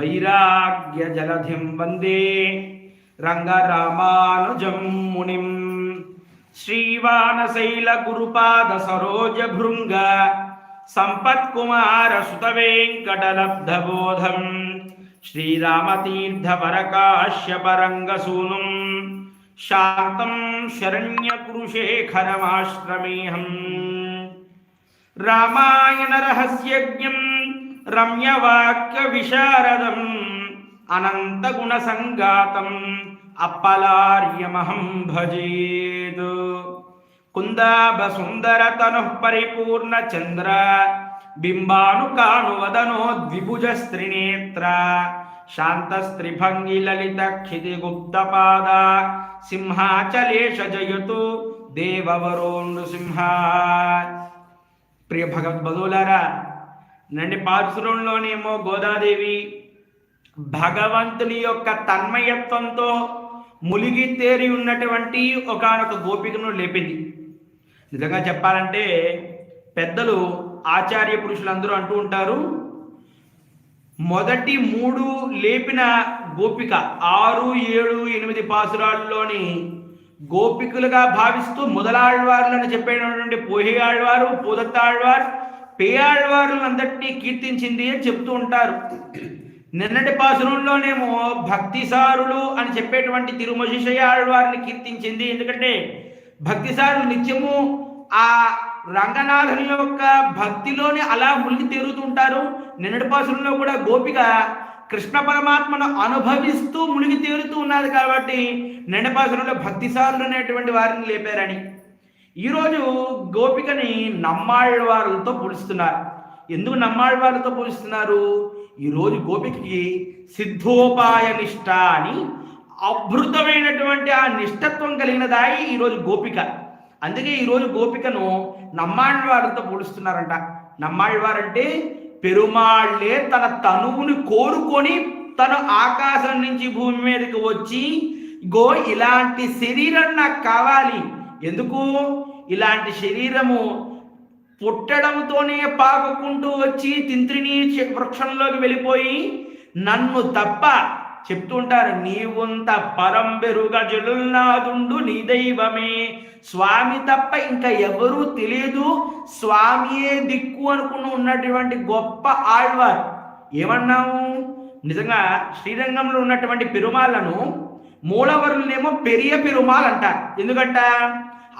వైరాగ్యజలధిం వందే రంగరామానుజం మునిం. శ్రీవానశైలగురుపాద సరోజభృంగ సంపత్కుమార సుతవేంకటలబ్ధబోధం శ్రీరామతీర్థవరకాశ్యపరంగసూనుం శాంతం శరణ్యకురుశేఖరమాశ్రమేహం రామాయణ రహస్యజ్ఞం రమ్యవాక్య విశారదం అనంత గుణ సంగాతం అప్పలార్యమహం భజేద్ కుందాభ సుందర తను పరిపూర్ణ చంద్ర బింబాను కాను వదనో ద్విభుజ స్త్రినేత్ర శాంతస్త్రిభంగి లలిత క్షితి గుప్తపాద సింహాచలేశ జయతు దేవవరో నృసింహ ప్రియ భగవద్బధులారా నండి పార్శ్వంలోనేమో గోదాదేవి. భగవంతుని యొక్క తన్మయత్వంతో ములిగి తేరి ఉన్నటువంటి ఒకనొక గోపికను లేపింది. నిజంగా చెప్పాలంటే పెద్దలు ఆచార్య పురుషులందరూ అంటూ ఉంటారు మొదటి మూడు లేపిన గోపిక ఆరు ఏడు ఎనిమిది పాసురాల్లోని గోపికలుగా భావిస్తూ మొదలాళ్వార్లను చెప్పేటటువంటి పోహి ఆళ్వారు పూదత్త ఆళ్వారు అందరినీ కీర్తించింది అని చెప్తూ ఉంటారు. నిన్నటి పాసురంలోనేమో భక్తిసారులు అని చెప్పేటువంటి తిరుమశిషయ ఆళ్వారిని కీర్తించింది. ఎందుకంటే భక్తిసారులు నిత్యము ఆ రంగనాథుని యొక్క భక్తిలోనే అలా మునిగి తేరుతూ ఉంటారు. నిన్నటి పాసురంలో కూడా గోపిక కృష్ణ పరమాత్మను అనుభవిస్తూ మునిగి తేరుతూ ఉన్నది కాబట్టి నిండపాసురంలో భక్తిసారులు అనేటువంటి వారిని లేపారని. ఈరోజు గోపికని నమ్మాళ్ళవారులతో పోలుస్తున్నారు. ఎందుకు నమ్మాళ్ళవారులతో పోలుస్తున్నారు? ఈరోజు గోపికకి సిద్ధోపాయ నిష్ట అని అభృతమైనటువంటి ఆ నిష్టత్వం కలిగినదాయి ఈరోజు గోపిక. అందుకే ఈరోజు గోపికను నమ్మాళ్ళవారితో పోలుస్తున్నారంట. నమ్మాళ్ళవారంటే పెరుమాళ్ళే తన తనువుని కోరుకొని తను ఆకాశం నుంచి భూమి మీదకి వచ్చి గో ఇలాంటి శరీరం నాకు కావాలి. ఎందుకు? ఇలాంటి శరీరము పుట్టడంతోనే పాకుకుంటూ వచ్చి తింత్రిని వృక్షంలోకి వెళ్ళిపోయి నన్ను తప్ప చెప్తుంటారు నీవుంత పరంబెరుగ జలుల్నాదుండు నీ దైవమే. స్వామి తప్ప ఇంకా ఎవరూ తెలియదు. స్వామియే దిక్కు అనుకుని ఉన్నటువంటి గొప్ప ఆళ్వార్. ఏమన్నాము నిజంగా శ్రీరంగంలో ఉన్నటువంటి పెరుమాళ్ళను మూలవరులనేమో పెరియ పెరుమాల్ అంటారు. ఎందుకంట?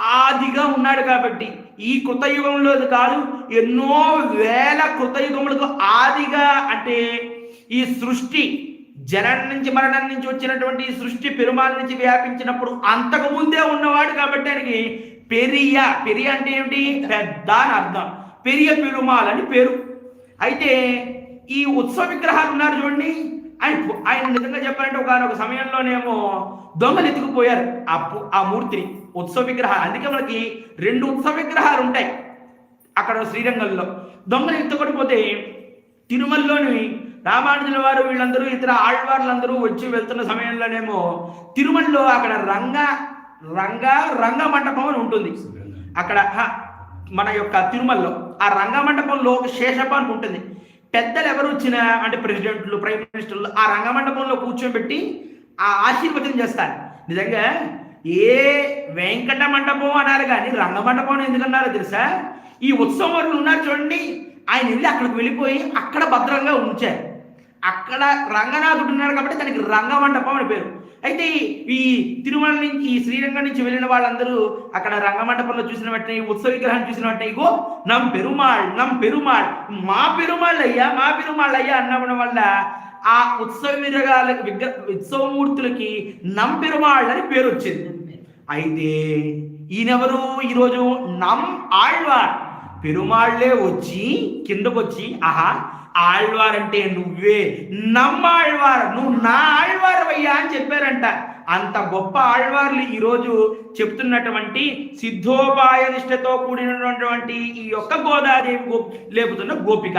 ఆదిగా ఉన్నాడు కాబట్టి ఈ కృతయుగంలో కాదు ఎన్నో వేల కృతయుగములకు ఆదిగా అంటే ఈ సృష్టి జనం నుంచి మరణం నుంచి వచ్చినటువంటి ఈ సృష్టి పెరుమాల నుంచి వ్యాపించినప్పుడు అంతకు ముందే ఉన్నవాడు కాబట్టి ఆయనకి పెరియ పెరియ అంటే ఏమిటి? పెద్ద అని అర్థం. పెరియ పెరుమాల్ అని పేరు. అయితే ఈ ఉత్సవ విగ్రహాలు ఉన్నారు చూడండి. ఆయన ఆయన నిజంగా చెప్పాలంటే ఒక సమయంలోనేమో దొంగలు ఎత్తుకుపోయారు. ఆ ఆ మూర్తిని. ఉత్సవ విగ్రహాలు. అందుకే మనకి రెండు ఉత్సవ విగ్రహాలు ఉంటాయి అక్కడ శ్రీరంగంలో. దొంగలు ఎత్తుకొనిపోతే తిరుమలలోని రామానుజుల వారు వీళ్ళందరూ ఇతర ఆళ్వార్లందరూ వచ్చి వెళ్తున్న సమయంలోనేమో తిరుమలలో అక్కడ రంగ రంగ రంగ మండపం అని ఉంటుంది. అక్కడ మన యొక్క తిరుమలలో ఆ రంగ మండపంలో ఒక శేషప అని ఉంటుంది. పెద్దలు ఎవరు వచ్చినా అంటే ప్రెసిడెంట్లు ప్రైమ్ మినిస్టర్లు ఆ రంగ మండపంలో కూర్చోబెట్టి ఆ ఆశీర్వచనం చేస్తారు. నిజంగా ఏ వెంకట మండపం అన్నారు కానీ రంగమండపం ఎందుకన్నారో తెలుసా? ఈ ఉత్సవం ఉన్నారు చూడండి. ఆయన వెళ్ళి అక్కడికి వెళ్ళిపోయి అక్కడ భద్రంగా ఉంచారు. అక్కడ రంగనాథుడు ఉన్నాడు కాబట్టి దానికి రంగ మండపం అని పేరు. అయితే ఈ తిరుమల నుంచి ఈ శ్రీరంగం నుంచి వెళ్ళిన వాళ్ళందరూ అక్కడ రంగమండపంలో చూసిన వెంటనే ఉత్సవ విగ్రహం చూసిన వెంటనే ఇగో నం పెరుమాళ్ నం పెరుమాళ్ మా పెరుమాళ్ళయ్యా మా పెరుమాళ్ళయ్యా అన్నవడం వల్ల ఆ ఉత్సవ విగ్రహాల విగ్రహ ఉత్సవమూర్తులకి నమ్ అని పేరు వచ్చింది అయితే ఈయనెవరు? ఈరోజు నం ఆళ్వార్. పెరుమాళ్ళే వచ్చి కిందకొచ్చి ఆహా ఆళ్వార్ అంటే నువ్వే. నమ్మాళ్వార్ నువ్వు నా ఆళ్వార్ అయ్యా అని చెప్పారంట. అంత గొప్ప ఆళ్వార్లు ఈరోజు చెప్తున్నటువంటి సిద్ధోపాయ నిష్ఠతో కూడినటువంటి ఈ యొక్క గోదాదేవి లేపుతున్న గోపిక.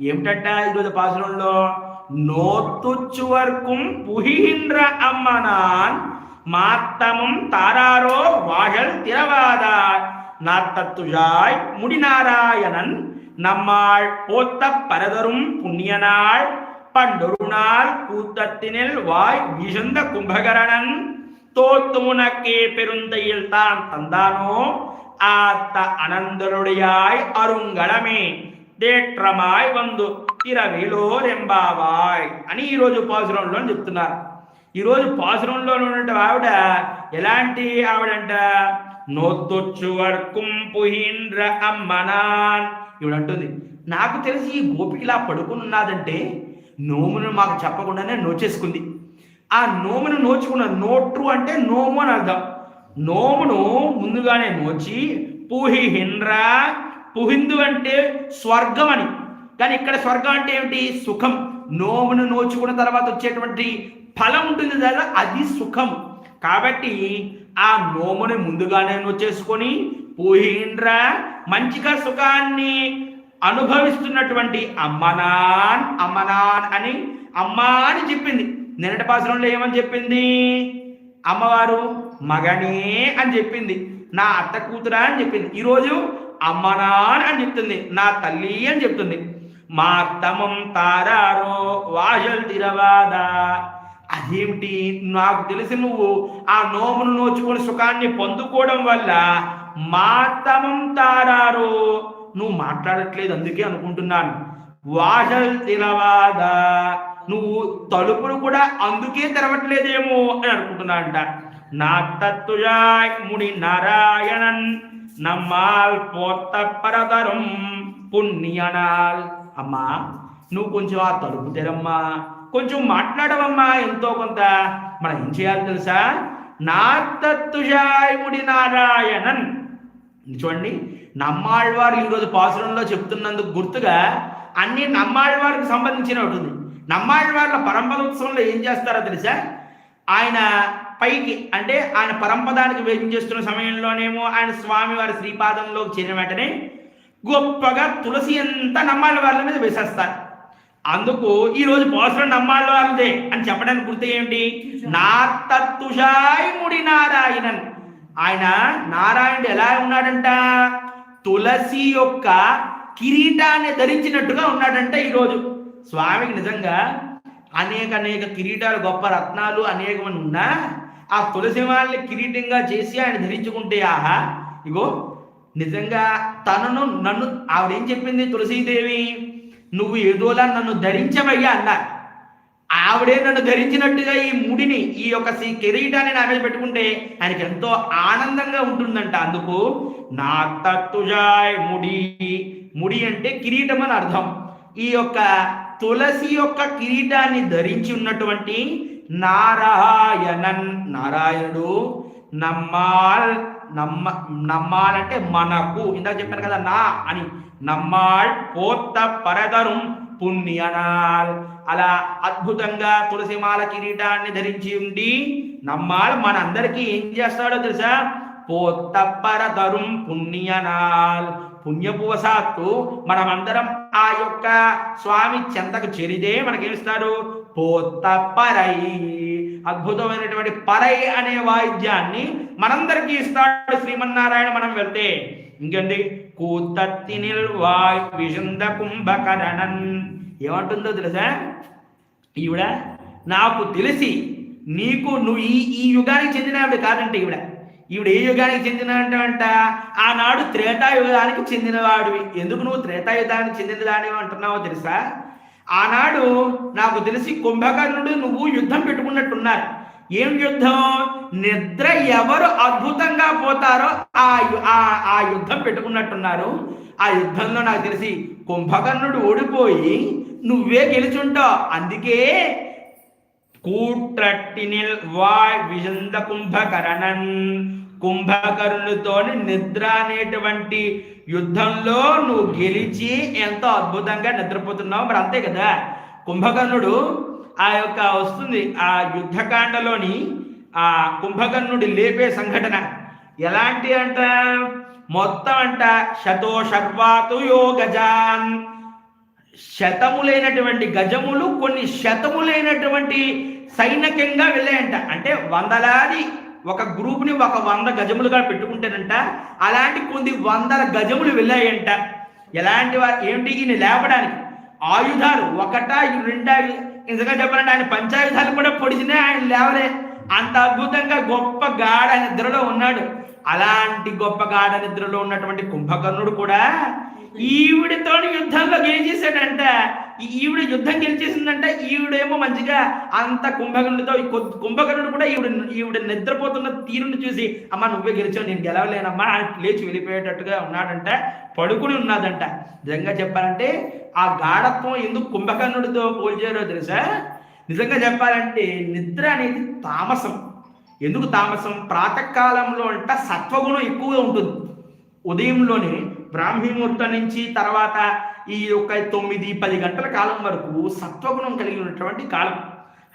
ఏమిటంట ఈరోజు పాసురంలో? நோத்து சுவர்க்கும் புகின்ற அம்மனான் மாத்தமும் தாராரோ வாழல் திரவாதார் நாத்தத்துழாய் முடிநாராயணன் நம்மாள் போத்த பரதரும் புண்ணியனாள். பண்டொருநாள் கூத்தத்தினில் வாய் விழுந்த கும்பகரணன். தோத்து உனக்கே பெருந்தையில் தான் தந்தானோ? ஆத்த அனந்தருடையாய் அருங்கலமே. దేట్రమాయ్ వందు ఇరవిలో రెంబావాయ్ అని ఈరోజు పాసురంలో చెప్తున్నారు ఈరోజు పాసురంలో ఉన్నటువంటి ఆవిడ ఎలాంటి ఆవిడంట? నోత్తొచ్చు వర్కుం పుహీంద్ర అమ్మనాన్ ఈవిడ అంటుంది నాకు తెలిసి ఈ గోపికలా పడుకుని ఉన్నదంటే నోమును మాకు చెప్పకుండానే నోచేసుకుంది. ఆ నోమును నోచుకున్న నోట్రు అంటే నోము అని అర్థం. నోమును ముందుగానే నోచి పూహి హిండ్ర పుహిందు అంటే స్వర్గం అని కానీ ఇక్కడ స్వర్గం అంటే ఏమిటి? సుఖం. నోమును నోచుకున్న తర్వాత వచ్చేటువంటి ఫలం ఉంటుంది కదా అది సుఖం. కాబట్టి ఆ నోముని ముందుగానే నోచేసుకొని పూహీండ్ర మంచిగా సుఖాన్ని అనుభవిస్తున్నటువంటి అమ్మనాన్ అమ్మనాన్ అని అమ్మా అని చెప్పింది. నిన్నటి పాసరంలో ఏమని చెప్పింది? అమ్మవారు మగనే అని చెప్పింది. నా అత్త కూతురా అని చెప్పింది. ఈరోజు అమ్మనాన్ అని చెప్తుంది. నా తల్లి అని చెప్తుంది. మార్తమం తారారో వాజల్ తిరవాదా. అదేమిటి? నాకు తెలిసి నువ్వు ఆ నోమును నోచుకొని సుఖాన్ని పొందుకోవడం వల్ల మార్తమం తారారో. నువ్వు మాట్లాడట్లేదు అందుకే అనుకుంటున్నాను. వాజల్ తిరవాదా. నువ్వు తలుపులు కూడా అందుకే తెరవట్లేదేమో అని అనుకుంటున్నానంట. నా తత్తుజాయ్ ముడి నారాయణన్ నమ్మాల్ పోత పరదరం పుణ్యనాల్. అమ్మా నువ్వు కొంచెం ఆ తలుపు తెరమ్మా. కొంచెం మాట్లాడవమ్మా ఎంతో కొంత. మనం ఏం చేయాలి తెలుసా? నా నారాయణన్. చూడండి నమ్మాళ్ళవారు ఈరోజు పాసురంలో చెప్తున్నందుకు గుర్తుగా అన్ని నమ్మాళ్ళవారికి సంబంధించిన ఉంటుంది నమ్మాళ్ళవార్ల పరంపర ఉత్సవంలో ఏం చేస్తారో తెలుసా? ఆయన పైకి అంటే ఆయన పరంపదానికి వేధించేస్తున్న సమయంలోనేమో ఆయన స్వామివారి శ్రీపాదంలోకి చేరిన వెంటనే గొప్పగా తులసి ఎంత నమ్మాలి వాళ్ళ మీద వేసేస్తారు. అందుకు ఈ రోజు నమ్మాలి నమ్మాళ్ళ వాళ్ళదే అని చెప్పడానికి గుర్తు ఏమిటి నా తత్తుషాయి ముడి నారాయణన్. ఆయన నారాయణుడు ఎలా ఉన్నాడంట? తులసి యొక్క కిరీటాన్ని ధరించినట్టుగా ఉన్నాడంట ఈరోజు స్వామికి నిజంగా అనేక అనేక కిరీటాలు గొప్ప రత్నాలు అనేకమంది ఉన్నా ఆ తులసి వాళ్ళని కిరీటంగా చేసి ఆయన ధరించుకుంటే ఆహా ఇగో నిజంగా తనను నన్ను ఆవిడేం చెప్పింది తులసీదేవి? నువ్వు ఏదోలా నన్ను ధరించవయ్యా అన్నారు ఆవిడే నన్ను ధరించినట్టుగా ఈ ముడిని ఈ యొక్క సి కిరీటాన్ని నా మీద పెట్టుకుంటే ఆయనకి ఎంతో ఆనందంగా ఉంటుందంట. అందుకు నా తత్తుజాయ్ ముడి. ముడి అంటే కిరీటం అని అర్థం. ఈ యొక్క తులసి యొక్క కిరీటాన్ని ధరించి ఉన్నటువంటి నారాయణన్ నారాయణుడు నమ్మాల్ నమ్మ నమ్మాలంటే మనకు. ఇందాక చెప్పాను కదా నా అని. నమ్మాల్ పోత్త పరదరం పుణ్యనాల్. అలా అద్భుతంగా తులసిమాల కిరీటాన్ని ధరించి ఉండి నమ్మాల్ మనందరికీ ఏం చేస్తాడో తెలుసా? పోత్తపరదరుం పుణ్యనాల్. పుణ్యపువసాత్తు మనమందరం ఆ యొక్క స్వామి చెంతకు చేరితే మనకేమిస్తారు? పోత్తపరై. అద్భుతమైనటువంటి పరై అనే వాయిద్యాన్ని మనందరికీ ఇస్తాడు శ్రీమన్నారాయణ మనం వెళ్తే. ఇంకండి కూతత్తి నిల్వాయ్ విషంద కుంభకరణన్ ఏమంటుందో తెలుసా? ఈవిడ నాకు తెలిసి నీకు నువ్వు ఈ ఈ యుగానికి చెందిన ఆవిడ కాదంటే ఈవిడ. ఈవిడ ఏ యుగానికి చెందిన అంట ఆనాడు త్రేతాయుగానికి చెందినవాడివి. ఎందుకు నువ్వు త్రేతాయుగానికి చెందినదానివి అంటున్నావో తెలుసా? ఆనాడు నాకు తెలిసి కుంభకర్ణుడు నువ్వు యుద్ధం పెట్టుకున్నట్టున్నారు. ఏం యుద్ధం? నిద్ర ఎవరు అద్భుతంగా పోతారో ఆ ఆ- ఆ యుద్ధం పెట్టుకున్నట్టున్నారు. ఆ యుద్ధంలో నాకు తెలిసి కుంభకర్ణుడు ఓడిపోయి నువ్వే గెలుచుంటావు. అందుకే కూట్రట్టినిల్ వాయ్ విజంద కుంభకరణన్. కుంభకరులతోని నిద్ర అనేటువంటి యుద్ధంలో నువ్వు గెలిచి ఎంతో అద్భుతంగా నిద్రపోతున్నావు. మరి అంతే కదా? కుంభకర్ణుడు ఆ యొక్క వస్తుంది ఆ యుద్ధకాండలోని ఆ కుంభకర్ణుడి లేపే సంఘటన. ఎలాంటి అంట? మొత్తం అంట శతో షర్వాతు యోగజాన్. శతములైనటువంటి గజములు కొన్ని శతములైనటువంటి సైనికంగా వెళ్ళాయంట. అంటే వందలాది ఒక గ్రూప్ని ఒక వంద గజములుగా పెట్టుకుంటారంట అలాంటి కొన్ని వందల గజములు వెళ్ళాయంట. ఎలాంటి వారు ఏమిటి ఈయన లేపడానికి ఆయుధాలు ఒకటా రెండా ఇంతగా చెప్పాలంటే ఆయన పంచాయుధాలు కూడా పొడిచినా ఆయన లేవలే. అంత అద్భుతంగా గొప్ప గాఢ నిద్రలో ఉన్నాడు. అలాంటి గొప్ప గాఢ నిద్రలో ఉన్నటువంటి కుంభకర్ణుడు కూడా ఈవిడితో యుద్ధంలో గెలిచేసాడంట ఈవిడ యుద్ధం గెలిచేసిందంటే ఈవిడేమో మంచిగా అంత కుంభకర్ణుడితో ఈ కొద్ది- కుంభకర్ణుడు కూడా ఈవిడ ఈవిడ నిద్రపోతున్న తీరును చూసి అమ్మ నువ్వే గెలిచావు నేను గెలవలేనమ్మా లేచి వెళ్ళిపోయేటట్టుగా ఉన్నాడంట పడుకుని ఉన్నాదంట నిజంగా చెప్పాలంటే ఆ గాఢత్వం ఎందుకు కుంభకర్ణుడితో పోల్చారో తెలుసా? నిజంగా చెప్పాలంటే నిద్ర అనేది తామసం. ఎందుకు తామసం? ప్రాతకాలంలో అంట సత్వగుణం ఎక్కువగా ఉంటుంది. ఉదయంలోనే బ్రాహ్మీముహూర్తం నుంచి తర్వాత ఈ యొక్క తొమ్మిది పది గంటల కాలం వరకు సత్వగుణం కలిగి ఉన్నటువంటి కాలం.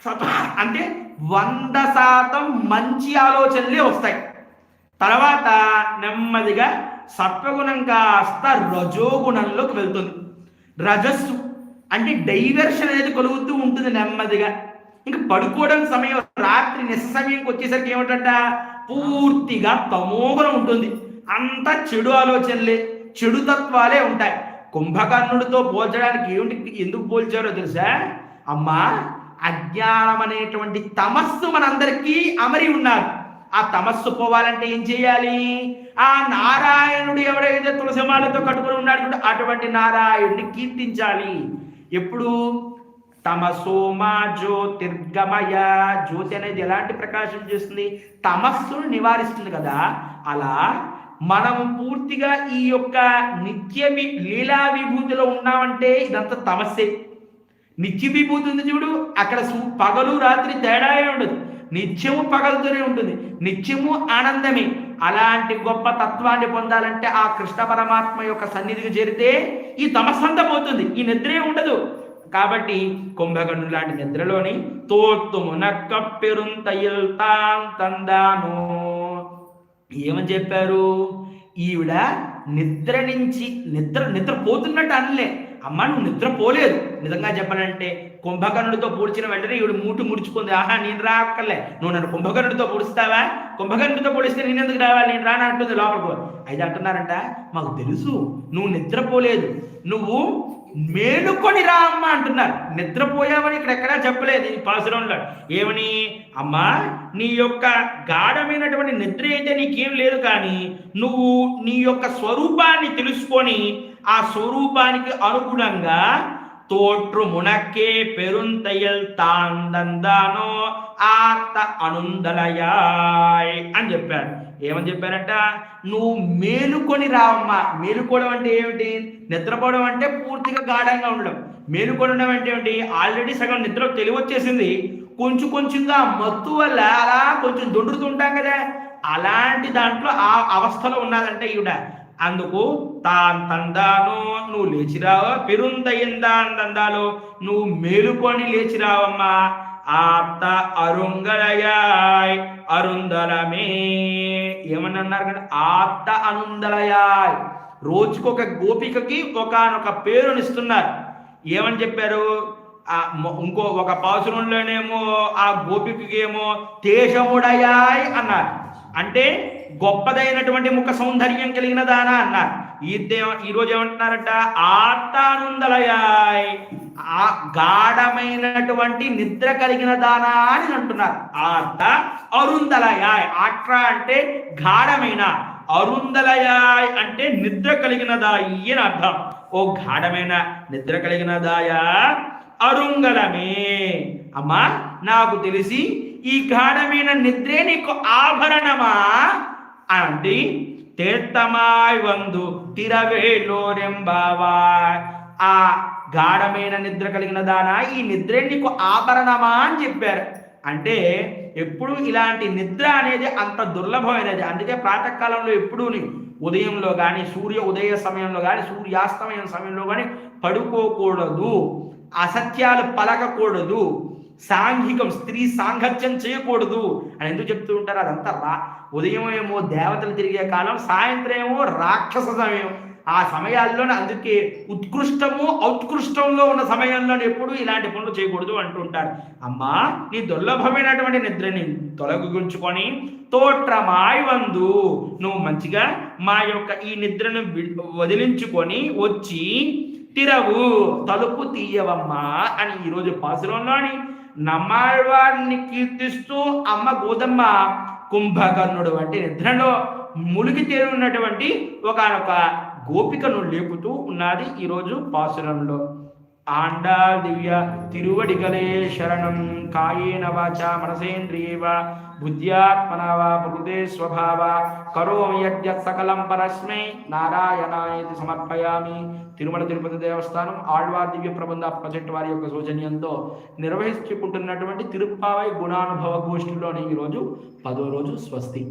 సత్వ అంటే వంద శాతం మంచి ఆలోచనలే వస్తాయి. తర్వాత నెమ్మదిగా సత్వగుణం కాస్త రజోగుణంలోకి వెళ్తుంది. రజస్సు అంటే డైవర్షన్ అనేది కలుగుతూ ఉంటుంది నెమ్మదిగా. ఇంకా పడుకోవడం సమయం రాత్రి నిస్సమయంకి వచ్చేసరికి ఏమిటంట? పూర్తిగా తమోగుణం ఉంటుంది. అంత చెడు ఆలోచనలే. చెడు తత్వాలే ఉంటాయి. కుంభకర్ణుడితో పోల్చడానికి ఏమిటి ఎందుకు పోల్చారో తెలుసా? అమ్మా అజ్ఞానం అనేటువంటి తమస్సు మనందరికీ అమరి ఉన్నారు. ఆ తమస్సు పోవాలంటే ఏం చేయాలి? ఆ నారాయణుడు ఎవడైతే తులసిమాలతో కట్టుకుని ఉన్నాడు అటువంటి నారాయణుడిని కీర్తించాలి. ఎప్పుడు? తమసోమా జ్యోతిర్గమయ జ్యోతి అనేది ఎలాంటి ప్రకాశం చేస్తుంది? తమస్సును నివారిస్తుంది కదా. అలా మనము పూర్తిగా ఈ యొక్క నిత్య వి- లీలా విభూతిలో ఉన్నామంటే ఇదంతా తమస్సే నిత్య విభూతి ఉంది చూడు అక్కడ పగలు రాత్రి తేడా ఉండదు. నిత్యము పగలుతూనే ఉంటుంది. నిత్యము ఆనందమే. అలాంటి గొప్ప తత్వాన్ని పొందాలంటే ఆ కృష్ణ పరమాత్మ యొక్క సన్నిధికి చేరితే ఈ తమస్సంతా పోతుంది. ఈ నిద్రే ఉండదు. కాబట్టి కుంభకర్ణు లాంటి నిద్రలోని తోత్తుమునక్క పెరుంతయిల్ తాం తందాను ఏమని చెప్పారు? ఈవిడ నిద్ర నుంచి నిద్ర నిద్ర పోతున్నట్టు అనలే. అమ్మ నువ్వు నిద్ర పోలేదు. నిజంగా చెప్పాలంటే కుంభకర్ణుడితో పొడిచిన వెంటనే ఈవిడ మూటు ముడుచుకుంది. ఆహా నేను రాక్కర్లే. నువ్వు నన్ను కుంభకర్ణుడితో పొడుస్తావా? కుంభకర్ణుడితో పొడిస్తే నేను ఎందుకు రావాలి? నేను రాను అంటుంది లోపలికి. అయితే అంటున్నారంట మాకు తెలుసు. నువ్వు నిద్రపోలేదు నువ్వు మేలుకొని రా అమ్మ అంటున్నారు. నిద్రపోయావని ఇక్కడ ఎక్కడా చెప్పలేదు ఈ పాసురంలో. ఏమని? అమ్మా నీ యొక్క గాఢమైనటువంటి నిద్ర అయితే నీకేం లేదు కానీ నువ్వు నీ యొక్క స్వరూపాన్ని తెలుసుకొని ఆ స్వరూపానికి అనుగుణంగా తోట్రు మునక్కే పెరుంతయల్ తాందందానో ఆత అనుందలయాయ్ అని చెప్పారు. ఏమని చెప్పారంట? నువ్వు మేలుకొని రావమ్మా. మేలుకోవడం అంటే ఏమిటి? నిద్రపోవడం అంటే పూర్తిగా గాఢంగా ఉండడం. మేలుకొనడం అంటే ఏమిటి? ఆల్రెడీ సగం నిద్ర తెలివచ్చేసింది కొంచెం కొంచెంగా మత్తు వల్ల అలా కొంచెం దొండుతుంటాం కదా. అలాంటి దాంట్లో ఆ అవస్థలో ఉన్నదంటే ఈవిడ. అందుకు తాన్ తందాను నువ్వు లేచిరావా? పెరుందయిందాన్ తందాలో నువ్వు మేలుకొని లేచిరావమ్మా. ఆప్త అరుంగళయాయ్ అరుందలమే ఏమని అన్నారు కదా ఆప్త అనుందలయాయ్ రోజుకొక గోపికకి ఒకనొక పేరునిస్తున్నారు. ఏమని చెప్పారు? ఇంకో ఒక పాసురంలోనేమో ఆ గోపికకి ఏమో తేషముడయాయ్ అన్నారు. అంటే గొప్పదైనటువంటి ముఖ సౌందర్యం కలిగిన దానా అన్నారు. ఈ ఈరోజు ఈ రోజు ఏమంటున్నారంట? ఆత్తానుందలయాయ్ ఆ గాఢమైనటువంటి నిద్ర కలిగిన దానా అని అంటున్నారు. ఆర్త అరుందలయాయ్ ఆట్ర అంటే గాఢమైన. అరుందలయాయ్ అంటే నిద్ర కలిగినదాయి అని అర్థం. ఓ గాఢమైన నిద్ర కలిగినదాయా అరుంగళమే అమ్మా నాకు తెలిసి ఈ గాఢమైన నిద్రే నీకు ఆభరణమా? அண்டி తీర్థమాయ్ వందు తిరవేలోరెంబావా ఆ గాఢమైన నిద్ర కలిగిన దానా ఈ నిద్రే నీకు ఆభరణమా అని చెప్పారు. అంటే ఎప్పుడు ఇలాంటి నిద్ర అనేది అంత దుర్లభమైనది. అందుకే ప్రాతకాలంలో ఎప్పుడూ ఉదయంలో కానీ సూర్య ఉదయ సమయంలో కానీ సూర్యాస్తమయం సమయంలో కానీ పడుకోకూడదు. అసత్యాలు పలకకూడదు. సాంఘికం స్త్రీ సాంగత్యం చేయకూడదు అని ఎందుకు చెప్తూ ఉంటారు? అదంతా రా ఉదయం ఏమో దేవతలు తిరిగే కాలం సాయంత్రం ఏమో రాక్షస సమయం. ఆ సమయాల్లోనే అందుకే ఉత్కృష్టము ఔత్కృష్టంలో ఉన్న సమయంలో ఎప్పుడు ఇలాంటి పనులు చేయకూడదు అంటుంటారు. అమ్మా నీ దుర్లభమైనటువంటి నిద్రని తొలగించుకొని తోట్రమాయ్ మాయవందు నువ్వు మంచిగా మా యొక్క ఈ నిద్రను వదిలించుకొని వచ్చి తిరవు తలుపు తీయవమ్మా అని ఈరోజు పాసురంలోని నమ్మాళ్వారిని కీర్తిస్తూ అమ్మ గోదమ్మ కుంభకర్ణుడు వంటి నిద్రలో మునిగి తేలున్నటువంటి ఒకనొక గోపికను లేపుతూ ఉన్నది ఈరోజు పాసురంలో ఆండా దివ్య తిరువడిగలే శరణం కాయేన వాచ మనసేంద్రియేవ బుద్ధ్యాత్మన వా ప్రకృతే స్వభావ కరోమి సకలం పరస్మై నారాయణాయతి సమర్పయామి తిరుమల తిరుపతి దేవస్థానం ఆళ్వార్ దివ్య ప్రబంధ ప్రజెంట్ వారి యొక్క సౌజన్యంతో నిర్వహించుకుంటున్నటువంటి తిరుప్పావై గుణానుభవ గోష్ఠిలోని ఈరోజు పదో రోజు స్వస్తి